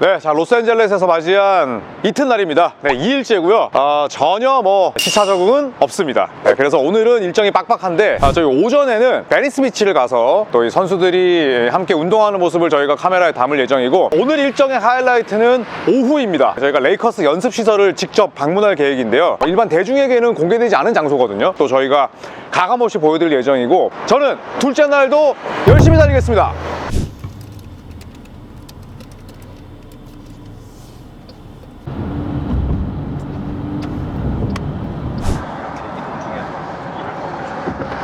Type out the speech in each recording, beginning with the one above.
네, 자 로스앤젤레스에서 맞이한 이튿날입니다. 네, 2일째고요. 아, 전혀 뭐 시차 적응은 없습니다. 네, 그래서 오늘은 일정이 빡빡한데 아, 저희 오전에는 베니스 비치를 가서 또 이 선수들이 함께 운동하는 모습을 저희가 카메라에 담을 예정이고 오늘 일정의 하이라이트는 오후입니다. 저희가 레이커스 연습 시설을 직접 방문할 계획인데요. 일반 대중에게는 공개되지 않은 장소거든요. 또 저희가 가감없이 보여드릴 예정이고 저는 둘째 날도 열심히 다니겠습니다.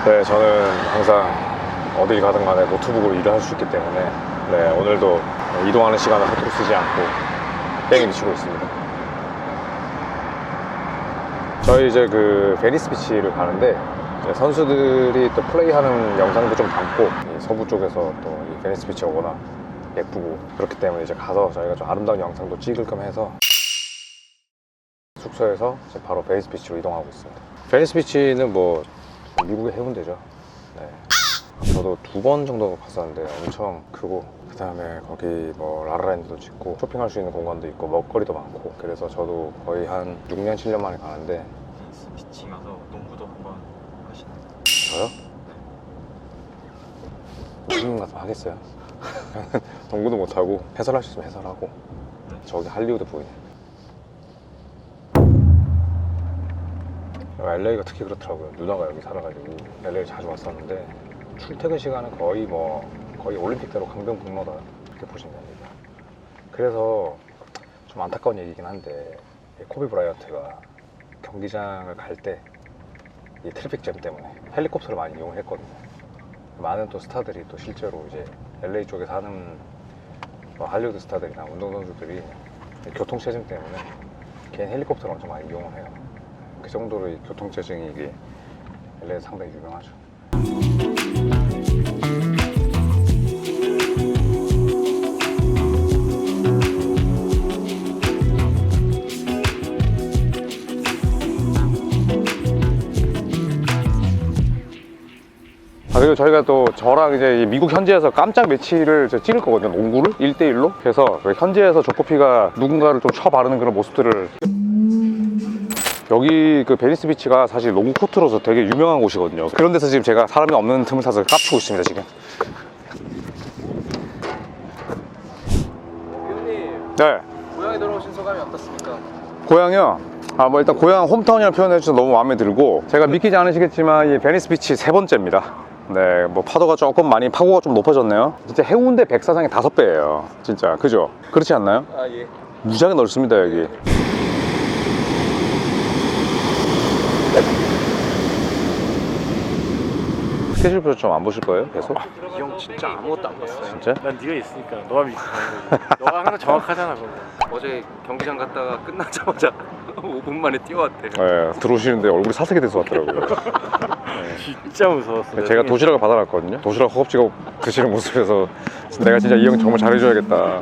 네, 저는 항상 어딜 가든 간에 노트북으로 일을 할 수 있기 때문에 네, 오늘도 이동하는 시간을 허투루 쓰지 않고 뺑이 미치고 있습니다. 저희 이제 그 베니스 비치를 가는데 선수들이 또 플레이하는 영상도 좀 담고 이 서부 쪽에서 또이 베니스 비치가 워낙 예쁘고 그렇기 때문에 이제 가서 저희가 좀 아름다운 영상도 찍을 겸 해서 숙소에서 바로 베니스 비치로 이동하고 있습니다. 베니스 비치는 뭐 미국의 해운대죠. 네. 저도 두 번 정도 갔었는데 엄청 크고 그 다음에 거기 뭐 라라랜드도 짓고 쇼핑할 수 있는 공간도 있고 먹거리도 많고 그래서 저도 거의 한 6년 7년 만에 가는데 비치 가서 농구도 한번 하시는 저요? 무슨 같으면 하겠어요? 농구도 못하고 해설할 수 있으면 해설하고 저기 할리우드 보이네 LA가 특히 그렇더라고요 누나가 여기 살아가지고 LA 자주 왔었는데 출퇴근 시간은 거의 뭐 거의 올림픽대로 강변북로다 이렇게 보시면 됩니다 그래서 좀 안타까운 얘기긴 한데 이 코비 브라이언트가 경기장을 갈 때 이 트래픽 잼 때문에 헬리콥터를 많이 이용을 했거든요. 많은 또 스타들이 또 실제로 이제 LA 쪽에 사는 뭐 할리우드 스타들이나 운동선수들이 이 교통체증 때문에 개인 헬리콥터를 엄청 많이 이용을 해요. 그 정도로 이 교통체증이 이게 LA에 상당히 유명하죠. 아, 그리고 저희가 또 저랑 이제 이 미국 현지에서 깜짝 매치를 찍을 거거든요. 농구를 1대1로. 그래서 그 현지에서 조코피가 누군가를 좀 쳐바르는 그런 모습들을 여기 그 베니스 비치가 사실 농구 코트로서 되게 유명한 곳이거든요. 그런 데서 지금 제가 사람이 없는 틈을 타서 깝치고 있습니다, 지금. 네. 고향에 돌아오신 소감이 어떻습니까? 고향이요? 아, 뭐 일단 고향 홈타운이라는 표현을 해주셔서 너무 마음에 들고 제가 믿기지 않으시겠지만 이 베니스 비치 세 번째입니다. 네, 뭐 파도가 조금 많이 파고가 좀 높아졌네요. 진짜 해운대 백사장의 다섯 배예요. 진짜 그죠? 그렇지 않나요? 아 예. 무지하게 넓습니다 여기. 스케줄표 좀안 보실 거예요? 계속? 이 형 진짜 아무것도 안 봤어요. 진짜? 난 네가 있으니까 너가 믿고 가는 거지. 너가 항상 정확하잖아 그거. 어제 경기장 갔다가 끝나자마자 5분 만에 뛰어왔대. 네, 들어오시는데 얼굴이 사색이 돼서 왔더라고요. 진짜 무서웠어. 제가 도시락을 받아놨거든요. 도시락 허겁지겁 드시는 모습에서 내가 진짜 이 형 정말 잘해줘야겠다.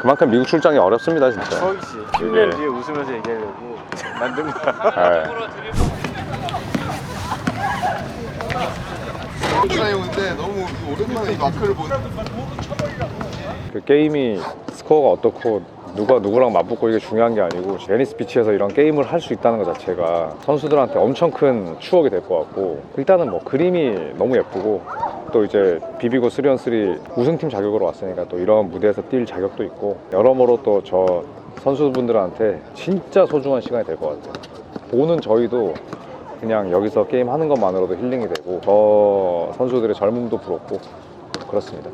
그만큼 미국 출장이 어렵습니다, 진짜. 서이씨 10년 뒤에 웃으면서 얘기하려고 만든 거야. 네. 오는데 너무 오랜만에 이 마크를 보는 그 게임이 스코어가 어떻고 누가 누구랑 맞붙고 이게 중요한 게 아니고 베니스 비치에서 이런 게임을 할 수 있다는 것 자체가 선수들한테 엄청 큰 추억이 될 것 같고 일단은 뭐 그림이 너무 예쁘고 또 이제 비비고 3on3 우승팀 자격으로 왔으니까 또 이런 무대에서 뛸 자격도 있고 여러모로 또 저 선수분들한테 진짜 소중한 시간이 될 것 같아요. 보는 저희도 그냥 여기서 게임 하는 것만으로도 힐링이 되고 저 선수들의 젊음도 부럽고 그렇습니다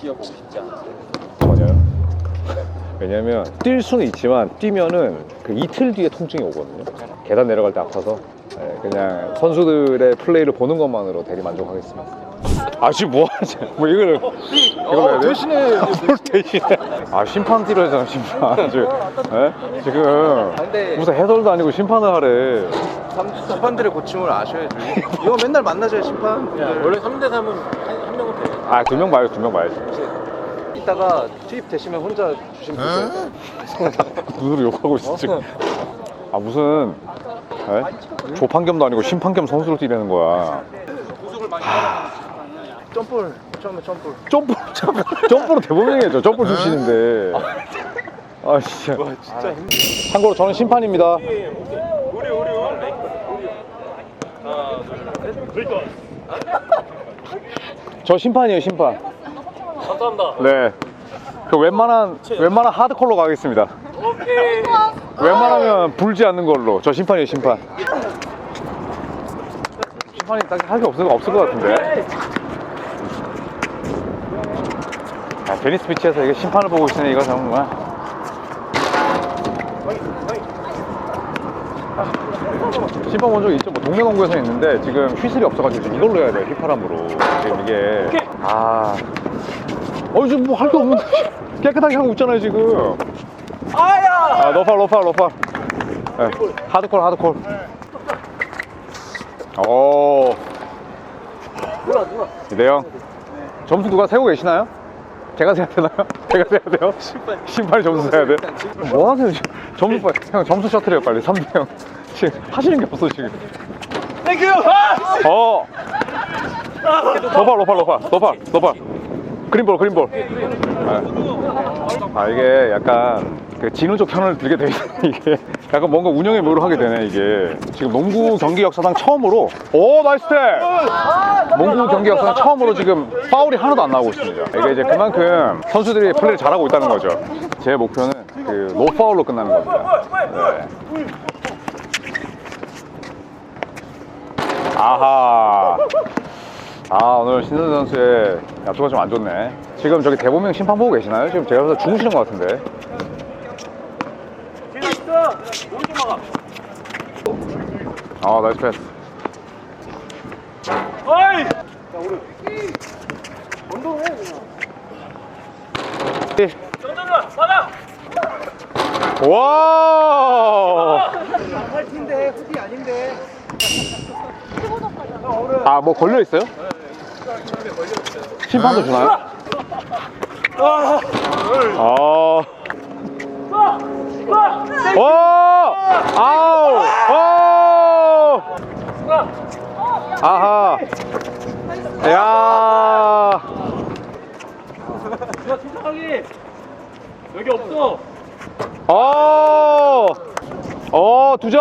뛰어보고 싶지 않아. 전혀요. 왜냐면 뛸 수는 있지만 뛰면은 그 이틀 뒤에 통증이 오거든요. 계단 내려갈 때 아파서 네, 그냥 선수들의 플레이를 보는 것만으로 대리 만족하겠습니다. 아 지금 뭐 하지? 뭐 이거를 이거 어, 대신에 뭘 대신에? 아 심판 뛰러잖아 심판 지금 예? 지금 근데 무슨 해설도 아니고 심판을 하래. 심판들의 고충을 아셔야지. 이거 맨날 만나줘야 심판. 원래 3대 3은 한, 한 명은 돼. 아 두 명 봐요 두 명 봐야지. 이따가 투입되시면 혼자 주시면 돼요. 누구를 욕하고 있어 지금. 아 무슨 예? 조판겸도 아니고 심판겸 선수로 뛰라는 거야. 점볼 처음에 점볼. 점프 점프로 대범 얘기했죠 점프 출신인데 아 진짜. 참고로 저는 심판입니다. 저 심판이에요 심판. 감사합니다. 네. 그 웬만한 웬만한 하드콜로 가겠습니다. 오케이. 웬만하면 불지 않는 걸로. 저 심판이에요 심판. 심판이 딱히 할 게 없을, 없을 것 같은데. 아, 베니스 비치에서 이게 심판을 보고 있으니 이거 정말. 심판 본적 있죠? 뭐 동네 농구에서 있는데 지금 휘슬이 없어가지고 지금 이걸로 해야 돼 휘파람으로 지금 이게 아 어이 지금 뭐 할 게 없는데 깨끗하게 하고 있잖아요 지금 아야. 아 로팔 로팔 로팔 네, 하드콜 하드콜 오 누나 누나. 이대영 점수 누가 세고 계시나요? 제가 세야 되나요? 제가 세야 돼요? 심판이 점수 세야 돼? 뭐 하세요 지금 점수 빨리 형 점수 셔틀해요 빨리. 3대0 지금 하시는 게 없어 지금. 땡큐. 어. 로팔 로팔 로팔 로팔 로팔 그린볼 그린볼. 아, 아 이게 약간 그 진우 쪽 편을 들게 돼 이게. 약간 뭔가 운영에 묘를 하게 되네 이게. 지금 농구 경기 역사상 처음으로 오 나이스 탭 농구 경기 역사상 처음으로 지금 파울이 하나도 안 나오고 있습니다. 이게 이제 그만큼 선수들이 플레이를 잘하고 있다는 거죠. 제 목표는 그 노파울로 끝나는 겁니다 네. 아하 아 오늘 신선 선수의 야투가 좀 안 좋네 지금 저기 대보명 심판 보고 계시나요? 지금 제가 봐서 주무시는 것 같은데. 아 나이스 패스 어이. 자 오른. 운동해 그냥. 정정아 받아. 와! 팔티인데 후디 아닌데. 아, 뭐 걸려 있어요? 심판도 주나요? 아. 아. 와! 아우! 와! 아하! 야! 여기 없어. 어! 어, 두 점!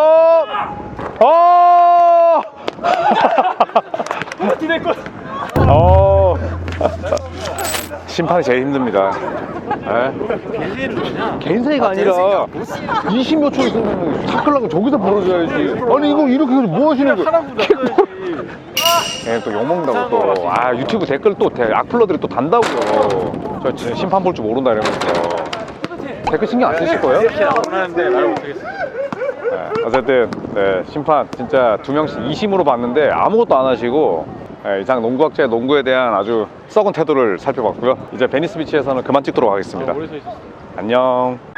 어! 어. 심판이 제일 힘듭니다. 예? 벨리를 그냥. 개인 사이가 아니라 20몇 초 있으면 타클라고 저기서 벌어져야지. 아니 이거 이렇게 해서 뭐 하시는 써야지. 예, 또 욕먹는다고 또. 아, 유튜브 댓글 또 대- 악플러들이 또 단다고요. 저 진짜 심판 볼 줄 모른다 이러면서. 댓글 신경 안 쓰실 거예요? 하는데 말 못하겠어. 네, 어쨌든 네, 심판 진짜 두 명씩 2심으로 봤는데 아무것도 안 하시고 네, 이상 농구학자의 농구에 대한 아주 썩은 태도를 살펴봤고요. 이제 베니스 비치에서는 그만 찍도록 하겠습니다. 오래 서 있었어. 안녕.